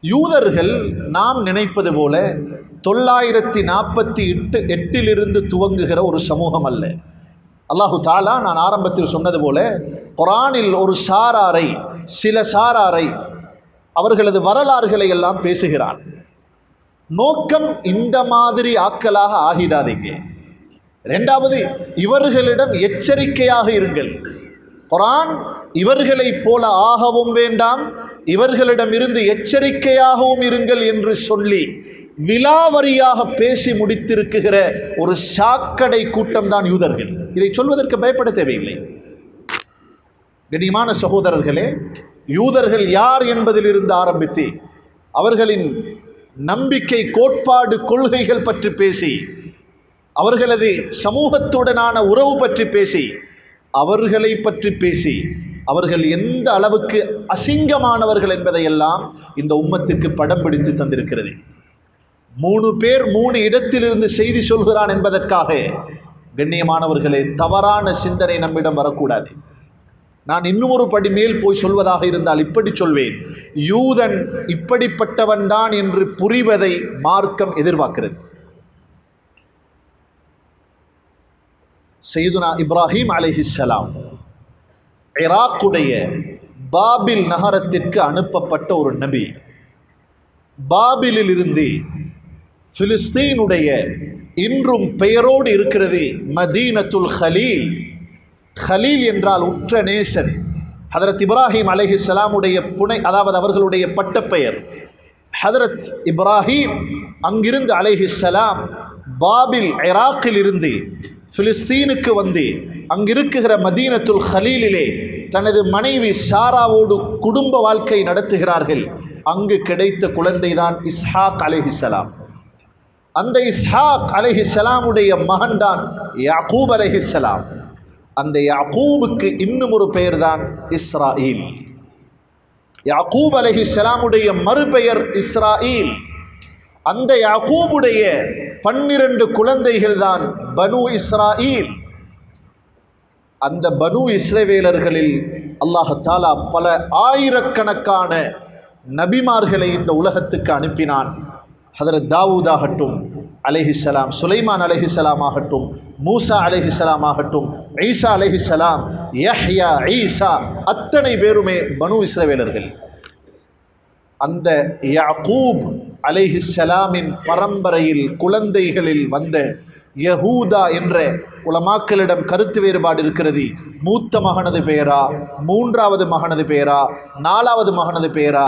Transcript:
யூதர்கள் நாம் நினைப்பது போல தொள்ளாயிரத்தி நாற்பத்தி எட்டு எட்டிலிருந்து துவங்குகிற ஒரு சமூகம் அல்ல. அல்லாஹு தாலா நான் ஆரம்பத்தில் சொன்னது போல குரானில் ஒரு சாராரை சில சாராரை அவர்களது வரலாறுகளை எல்லாம் பேசுகிறான். நோக்கம் இந்த மாதிரி ஆக்களாக ஆகிடாதீங்க. ரெண்டாவது இவர்களிடம் எச்சரிக்கையாக இருங்கள். குரான் இவர்களைப் போல ஆகவும் வேண்டாம் இவர்களிடமிருந்து எச்சரிக்கையாகவும் இருங்கள் என்று சொல்லி விலாவரியாக பேசி முடித்திருக்குகிற ஒரு சாக்கடை கூட்டம்தான் யூதர்கள். இதை சொல்வதற்கு பயப்பட தேவையில்லை. கண்ணியமான சகோதரர்களே யூதர்கள் யார் என்பதிலிருந்து ஆரம்பித்து அவர்களின் நம்பிக்கை கோட்பாடு கொள்கைகள் பற்றி பேசி அவர்களது சமூகத்துடனான உறவு பற்றி பேசி அவர்களை பற்றி பேசி அவர்கள் எந்த அளவுக்கு அசிங்கமானவர்கள் என்பதையெல்லாம் இந்த உம்மத்துக்கு படம் பிடித்து தந்திருக்கிறது. மூணு பேர் மூணு இடத்திலிருந்து செய்தி சொல்கிறான் என்பதற்காக கண்ணியமானவர்களே தவறான சிந்தனை நம்மிடம் வரக்கூடாது. நான் இன்னும் ஒரு படி மேல் போய் சொல்வதாக இருந்தால் இப்படி சொல்வேன். யூதன் இப்படிப்பட்டவன் தான் என்று புரிவதை மார்க்கம் எதிர்பார்க்கிறது. செய்துனா இப்ராஹிம் அலிஹிஸ்லாம் ஈராக்குடைய பாபில் நகரத்திற்கு அனுப்பப்பட்ட ஒரு நபி. பாபிலில் இருந்து பிலிஸ்தீனுடைய இன்றும் பெயரோடு இருக்கிறது மதீனத்துல் ஹலீல். ஹலீல் என்றால் உற்ற நேசன். ஹதரத் இப்ராஹிம் அலைஹிஸ்ஸலாமுடைய புனை அதாவது அவர்களுடைய பட்டப்பெயர். ஹதரத் இப்ராஹிம் அங்கிருந்து அலைஹிஸ்ஸலாம் பாபில் இராக்கில் இருந்து பிலிஸ்தீனுக்கு வந்து அங்கிருக்குகிற மதீனத்துல் ஹலீலிலே தனது மனைவி சாராவோடு குடும்ப வாழ்க்கை நடத்துகிறார்கள். அங்கு கிடைத்த குழந்தைதான் இஸ்ஹாக் அலஹிசலாம் அந்த இஸ்ஹாக் அலைஹிஸ்ஸலாமுடைய மகன்தான் யாக்கூப் அலஹிசலாம் அந்த யாக்கூபுக்கு இன்னும் ஒரு பெயர்தான் இஸ்ராயில். யாக்கூப் அலஹிசலாமுடைய மறுபெயர் இஸ்ராயில். அந்த யாக்கூபுடைய பன்னிரண்டு குழந்தைகள் தான் பனு இஸ்ராயில். அந்த பனு இஸ்ரேவேலர்களில் அல்லாஹாலா பல ஆயிரக்கணக்கான நபிமார்களை இந்த உலகத்துக்கு அனுப்பினான். ஹதரத் தாவூதாகட்டும் அலஹிசலாம் சுலைமான் அலஹிசலாம் ஆகட்டும் மூசா அலஹிசலாம் ஆகட்டும் ஈசா அலஹிசலாம் யஹ்யா ஈசா அத்தனை பேருமே பனு இஸ்ரவேலர்கள். அந்த யாக்கூப் அலைஹிஸ்ஸலாமின் பரம்பரையில் குழந்தைகளில் வந்த யஹூதா என்ற உலமாக்களிடம் கருத்து வேறுபாடு இருக்கிறது. மூத்த மகனது பெயரா மூன்றாவது மகனது பெயரா நாலாவது மகனது பெயரா